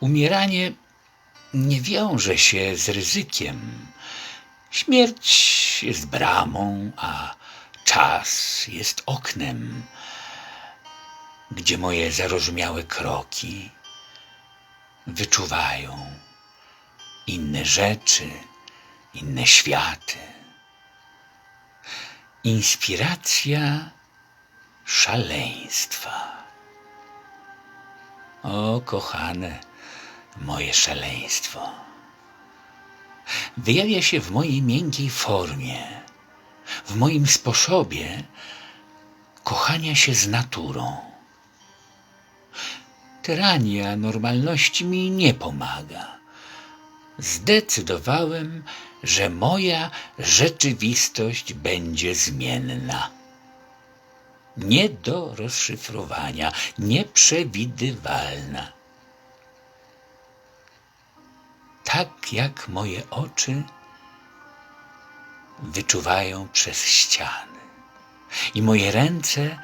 Umieranie nie wiąże się z ryzykiem. Śmierć jest bramą, a czas jest oknem, gdzie moje zarozumiałe kroki wyczuwają inne rzeczy, inne światy. Inspiracja szaleństwa. O, kochane moje szaleństwo. Wyjawia się w mojej miękkiej formie, w moim sposobie kochania się z naturą. Tyrania normalności mi nie pomaga. Zdecydowałem, że moja rzeczywistość będzie zmienna. Nie do rozszyfrowania, nieprzewidywalna. Tak jak moje oczy wyczuwają przez ściany i moje ręce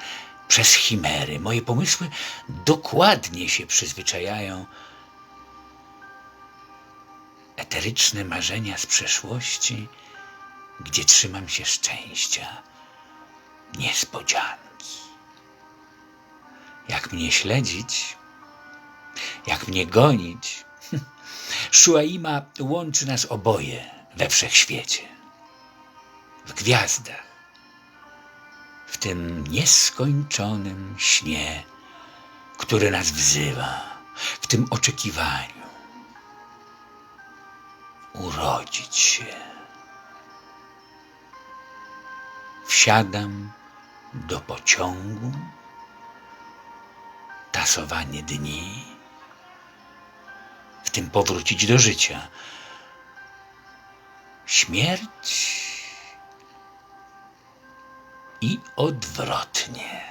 przez chimery. Moje pomysły dokładnie się przyzwyczajają eteryczne marzenia z przeszłości, gdzie trzymam się szczęścia, niespodzianki. Jak mnie śledzić, jak mnie gonić, Szuaima łączy nas oboje we wszechświecie, w gwiazdach, w tym nieskończonym śnie, który nas wzywa, w tym oczekiwaniu urodzić się. Wsiadam do pociągu, tasowanie dni, w tym powrócić do życia. Śmierć i odwrotnie.